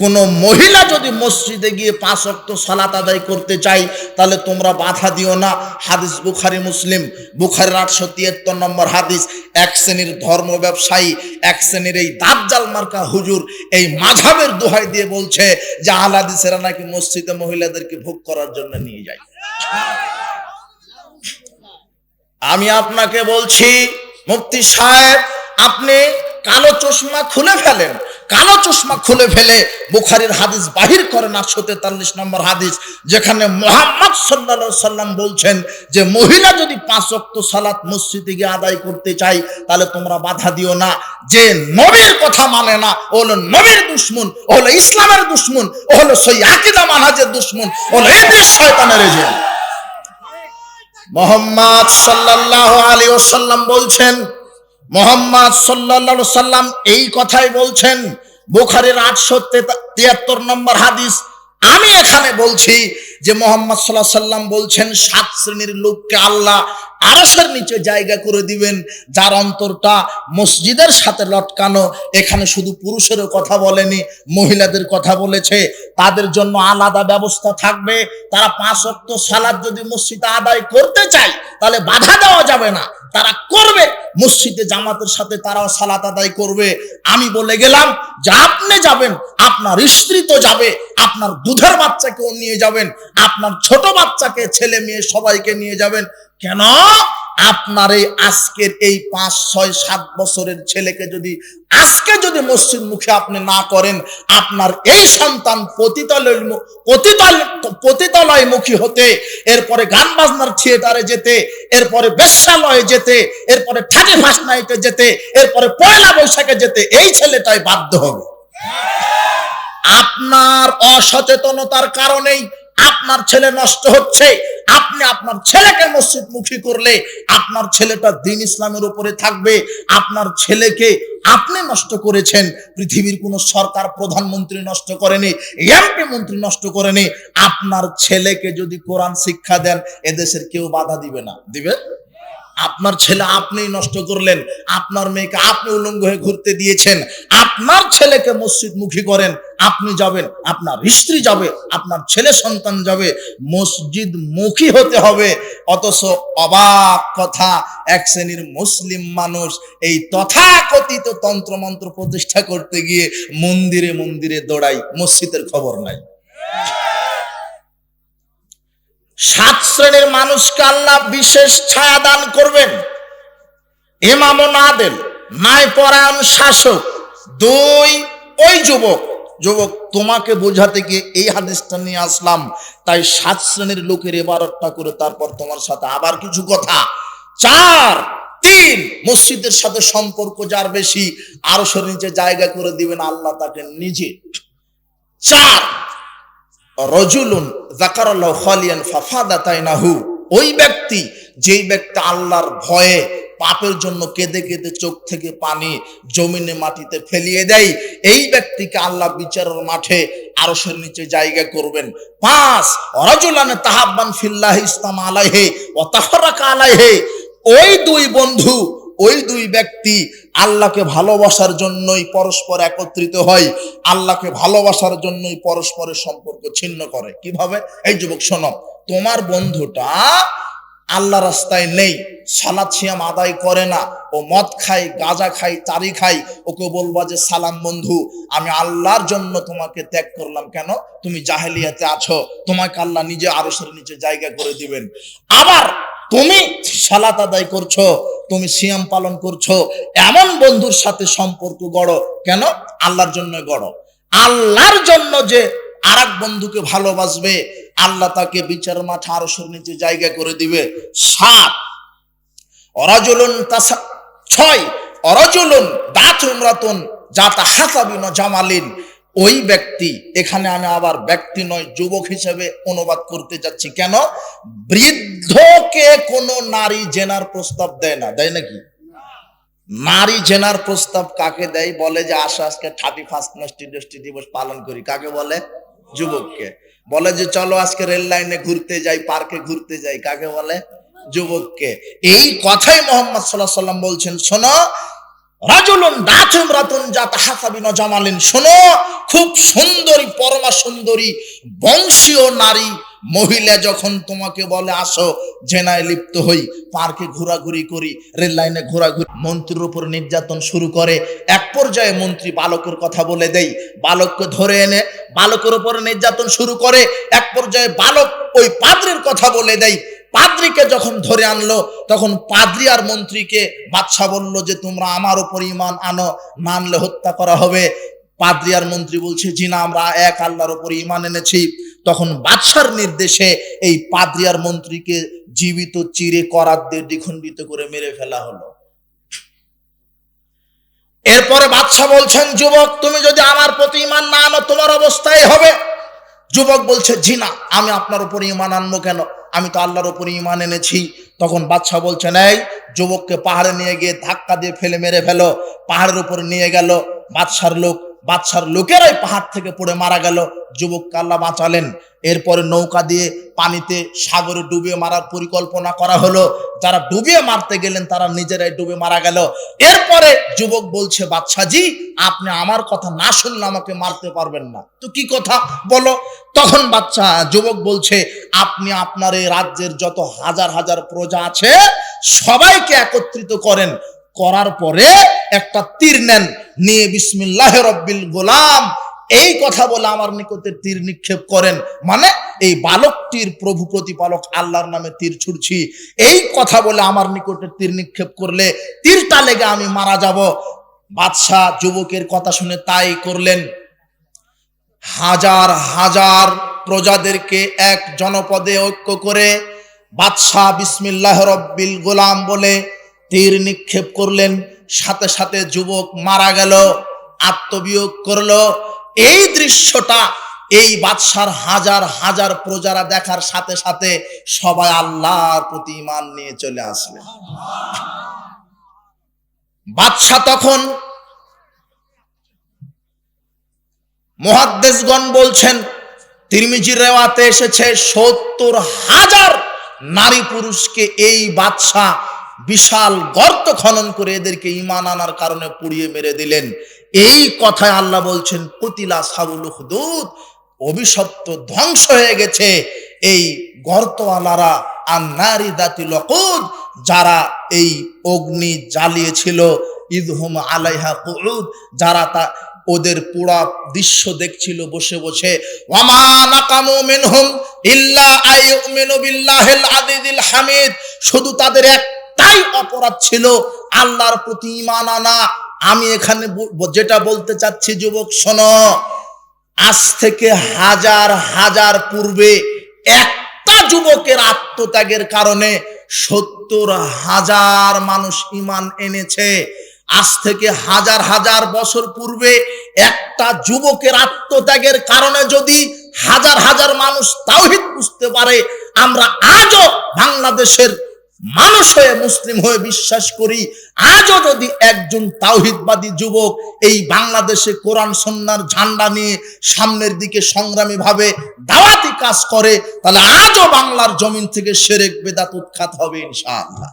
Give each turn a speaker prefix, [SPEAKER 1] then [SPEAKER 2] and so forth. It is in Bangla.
[SPEAKER 1] কোন মহিলা যদি মসজিদে গিয়ে পাঁচ অক্ত সালাত আদায় করতে চাই তাহলে তোমরা বাধা দিও না। হাদিস বুখারি, মুসলিম। বুখারির আটশো তিয়াত্তর নম্বর হাদিস, এক শ্রেণির ধর্ম ব্যবসায়ী, এক শ্রেণির এই দাজ্জাল মার্কা হুজুর এই মাঝাবের দোহাই দিয়ে বলছে যে আলাদিসেরা নাকি মসজিদে মহিলাদেরকে ভোগ করার জন্য নিয়ে যায়। আমি আপনাকে বলছি, মুফতি সাহেব, আপনি কালো চশমা খুলে ফেলেন। কালো চশমা খুলে ফেলে বুখারির হাদিস বাহির করেন আটশো তেতাল্লিশ নম্বর হাদিস, যেখানে মোহাম্মদ সাল্লা সাল্লাম বলছেন যে, মহিলা যদি পাঁচ অক্ত সালাত মসজিদে গিয়ে আদায় করতে চাই তাহলে তোমরা বাধা দিও না। যে নবীর কথা মানে না, ও হলো নবীর দুশ্মন, ও হলো ইসলামের দুশ্মন, ও হলো সই আকিদা মানহাজের দুশ্মন, ও হলো ইবলিস শয়তানের এজেন্ট। মোহাম্মদ সাল্লাল্লাহু আলাইহি ওয়াসাল্লাম বলছেন মোহাম্মদ সাল্লা সাল্লাম এই কথাই বলছেন। বোখারের আটশো তিয়াত্তর নম্বর হাদিস। আমি এখানে বলছি যে মোহাম্মদ সাল্লাহ সাল্লাম বলছেন, সাত শ্রেণির লোককে আল্লাহ আরসের নিচে জায়গা করে দিবেন, যার অন্তরটা মসজিদের সাথে লটকানো, এখানে শুধু পুরুষেরও কথা বলেনি, মহিলাদের কথা বলেছে, তাদের জন্য আলাদা ব্যবস্থা থাকবে। তারা পাঁচ অক্ত সালাদ যদি মসজিদে আদায় করতে চায়, তাহলে বাধা দেওয়া যাবে না। তারা করবে, মসজিদে জামাতের সাথে তারাও সালাত আদায় করবে। আমি বলে গেলাম যে আপনি যাবেন, আপনার স্ত্রী তো যাবে, আপনার দুধের বাচ্চাকেও নিয়ে যাবেন, আপনার ছোট বাচ্চাকে ছেলে মেয়ে সবাইকে নিয়ে যাবেন। কেন? আপনার এই আজকের এই পাঁচ, ছয়, সাত বছরের ছেলেকে যদি আজকে যদি মসজিদ মুখে আপনি না করেন, আপনার এই সন্তান পতিতলয় পতিতল পতিতলয় মুখী হতে, এরপরে গান বাজনার থিয়েটারে যেতে, এরপরে বেশ্যালয়ে যেতে, এরপরে থার্টি ফার্স্ট নাইটে যেতে, এরপরে পয়লা বৈশাখে যেতে, এই ছেলেটাই বাধ্য হবে। আপনার অসচেতনতার কারণেই আপনার ছেলে নষ্ট হচ্ছে, আপনি আপনার ছেলেকে মসজিদ মুখী করলে আপনার ছেলেটা দিন ইসলামের উপরে থাকবে, আপনার ছেলেকে আপনি নষ্ট করেছেন, পৃথিবীর কোন সরকার, প্রধানমন্ত্রী নষ্ট করেনি এমপি মন্ত্রী নষ্ট করেনি, আপনার ছেলেকে যদি কোরআন শিক্ষা দেন, এদেশের কেউ বাধা দিবে না। দিবে? আপনার ছেলে আপনি নষ্ট করলেন, আপনার মেয়েকে আপনি উলঙ্গ হয়ে ঘুরতে দিয়েছেন, আপনার ছেলেকে মসজিদ মুখী করেন আপনি যাবেন, আপনার স্ত্রী যাবে, আপনার ছেলে সন্তান যাবে, মসজিদ মুখী হতে হবে। অথচ অবাক কথা, এক শ্রেণির মুসলিম মানুষ এই তথাকথিত তন্ত্রমন্ত্র প্রতিষ্ঠা করতে গিয়ে মন্দিরে মন্দিরে দৌড়াই মসজিদের খবর নাই। সাত শ্রেণির মানুষকে আল্লাহ বিশেষ ছায়া দান করবেন। ইমামুন আদেল নাই পরায়ণ শাসক, দুই ওই যুবক যুবক, তোমাকে বোঝাতে গিয়ে এই হাদিসটা নিয়ে আসলাম। তাই সাত শ্রেণির লোকের এবারটা করে তারপর তোমার সাথে আবার কিছু কথা। চার, তিন, মসজিদের সাথে সম্পর্ক যার বেশি আরও নিচে জায়গা করে দিবেন আল্লাহ তাকে নিজে। চার, রজুলুন জাকারাল্লাহ খালিয়ান ফাফাদা তাইনাহু ওই ব্যক্তি, যেই ব্যক্তি আল্লাহর ভয়ে পাপের জন্য কেঁদে কেঁদে চোখ থেকে পানি জমিনে মাটিতে ফেলিয়ে দেয়। এই ব্যক্তিকে আল্লাহ বিচারের মাঠে আরশের নিচে জায়গা করবেন। পাঁচ অরাজুলানে তাহাব্বান ফিল্লাহ ইসলাম আলাইহে ও তাফরাকা আলাইহে। ওই দুই বন্ধু, ওই দুই ব্যক্তি আল্লাহকে ভালোবাসার জন্যই পরস্পর একত্রিত হয়, আল্লাহকে ভালোবাসার জন্যই পরস্পরের সম্পর্ক ছিন্ন করে। কীভাবে? এই যুবক, শোনো, তোমার বন্ধুটা আল্লাহ রাস্তায় নেই সালাদ সিয়াম আদায় করে না। ও মদ খাই গাঁজা খাই তারি খাই ওকে বলবা যে, সালাম বন্ধু, আমি আল্লাহর জন্য তোমাকে ত্যাগ করলাম। কেন? তুমি জাহেলিয়াতে আছো। তোমাকে আল্লাহ নিজে আরসের নিচে জায়গা করে দিবেন। আবার তুমি সালাত আদায় করছ, তুমি সিয়াম পালন করছ, এমন বন্ধুর সাথে সম্পর্ক গড়ো। কেন? আল্লাহর জন্য গড়ো। আল্লাহর জন্য যে আর বন্ধুকে ভালোবাসবে আল্লাহ তাকে বিচার মাঠে আরসের নিচে জায়গা করে দিবে। সাত, অরাজলন ছয়, অরাজলন দাঁত উমরাতন যাতা হাসাবিন জামালিন। ওই ব্যক্তি, এখানে আমি আবার ব্যক্তি নয়, যুবক হিসেবে অনুবাদ করতে যাচ্ছি। কেন? বৃদ্ধকে কোনো নারী জেনার প্রস্তাব দেয় না। দেয় নাকি? নারী জেনার প্রস্তাব কাকে দেয়? বলে যে আসো আজকে থার্টি ফার্স্ট নষ্টি দিবস পালন করি। কাকে বলে? যুবককে। বলে যে, চলো আজকে রেল লাইনে ঘুরতে যাই, পার্কে ঘুরতে যাই। কাকে বলে? যুবককে। এই কথাই মোহাম্মদ সাল্লাহ সাল্লাম বলছেন, শোনো, রাজুলুন রাতুম রাতুন জাত হাসাবিন জামালিন। শোনো, খুব সুন্দরী, পরমা সুন্দরী, বংশীয় নারী মহিলা যখন তোমাকে বলে, আসো, জেনায় লিপ্ত হই, পার্কে ঘোরাঘুরি করি, রেল লাইনে ঘোরাঘুরি মন্ত্রীর উপর নির্যাতন শুরু করে, এক পর্যায়ে মন্ত্রী বালকের কথা বলে দেই বালককে ধরে এনে বালকের উপর নির্যাতন শুরু করে, এক পর্যায়ে বালক ওই পাদ্রের কথা বলে দেয়। পাদ্রিকে যখন ধরে আনলো, তখন পাদ্রি আর মন্ত্রীকে বাদশাহ বলল যে, তোমরা আমার উপর ইমান আনো, না আনলে হত্যা করা হবে। পাদ্রি আর মন্ত্রী বলছে, জি না, আমরা এক আল্লাহর উপর ইমান এনেছি। তখন বাদশার নির্দেশে এই পাদ্রি আর মন্ত্রীকে জীবিত চিরে করাত দিয়ে দ্বিখণ্ডিত করে মেরে ফেলা হলো। এরপরে বাদশাহ বলছেন, যুবক, তুমি যদি আমার প্রতি ইমান না আনো, তোমার অবস্থায় হবে। যুবক বলছে, জি না, আমি আপনার উপর ইমান আনব কেন? আমি তো আল্লাহর উপর ইমান এনেছি। তখন বাদশাহ বলছেন, এই যুবককে পাহাড়ে নিয়ে গিয়ে ধাক্কা দিয়ে ফেলে মেরে ফেলো, পাহাড়ের উপর নিয়ে গেল। বাদশার লোক বাদশার লোকেরাই পাহাড় থেকে পড়ে মারা গেল। যুবককে আল্লাহ বাঁচালেন। এরপরে নৌকা দিয়ে পানিতে সাগরে ডুবিয়ে মারার পরিকল্পনা করা হলো। যারা ডুবিয়ে মারতে গেলেন, তারা নিজেরাই ডুবে মারা গেল। এরপরে যুবক বলছে বাদশাজি আপনি আমার কথা না শুনলে আমাকে মারতে পারবেন না। তো কি কথা? বলো। তখন বাচ্চা যুবক বলছে, আপনি আপনার এই রাজ্যের যত হাজার হাজার প্রজা আছে, সবাইকে একত্রিত করেন। করার পরে একটা তীর নেন। নিয়ে বিসমিল্লাহ রব্বিল গোলাম, এই কথা বলে আমার নিকটে তীর নিক্ষেপ করেন। মানে এই বালকটির প্রভু প্রতিপালক আল্লাহর নামে তীর ছুড়ছি। এই কথা বলে আমার নিকটে তীর নিক্ষেপ করলে তীরটা লেগে আমি মারা যাব। বাদশাহ যুবকের কথা শুনে তাই করলেন। হাজার হাজার প্রজাদেরকে এক জনপদে ঐক্য করে বাদশাহ বিসমিল্লাহ রব্বিল গোলাম বলে তীর নিক্ষেপ করলেন। সাথে সাথে যুবক মারা গেল, আত্মবিয়োগ করল। এই দৃশ্যটা এই বাদশার হাজার হাজার প্রজারা দেখার সাথে সাথে সবাই আল্লাহর প্রতি ইমান নিয়ে চলে আসলেন বাদশাহ তখন মহাদ্দেশগণ বলছেন, তিরমিজির রেওয়াতে এসেছে সত্তর হাজার নারী পুরুষকে এই বাদশাহ বিশাল গর্ত খনন করে এদেরকে ইমান আনার কারণে পুড়িয়ে মেরে দিলেন। এই কথায় আল্লাহ বলছেন, কুতিলা সাবুল হুদুদ, অভিশপ্ত ধ্বংস হয়ে গেছে। এই গর্তওয়ালারা আর নারী দাতি লকুদ, যারা এই অগ্নি জ্বালিয়েছিল, ইদহুম আলাইহা কুউদ, যারা তা ওদের পুরা দৃশ্য দেখছিল বসে বসে। ওয়ামা ইল্লা আইয়ুমিনু হামিদ, শুধু তাদের একটাই অপরাধ ছিল, আল্লাহর প্রতি ঈমান আনা। আমি এখানে যেটা বলতে চাচ্ছি, যুবক, শোনো। আজ থেকে হাজার হাজার পূর্বে একটা যুবকের আত্মত্যাগের কারণে সত্তর হাজার মানুষ ইমান এনেছে। আজ থেকে হাজার হাজার বছর পূর্বে একটা যুবকের আত্মত্যাগের কারণে যদি হাজার হাজার মানুষ তাওহিদ বুঝতে পারে, আমরা আজও বাংলাদেশের মানুষ হয়ে মুসলিম হয়ে বিশ্বাস করি, আজও যদি একজন তাওহিদবাদী যুবক এই বাংলাদেশে কোরআন সন্ন্যার ঝান্ডা নিয়ে সামনের দিকে সংগ্রামী ভাবে দাওয়াতি কাজ করে, তাহলে আজও বাংলার জমিন থেকে সেরেক বেদাত উৎখাত হবে ইনশাআল্লাহ।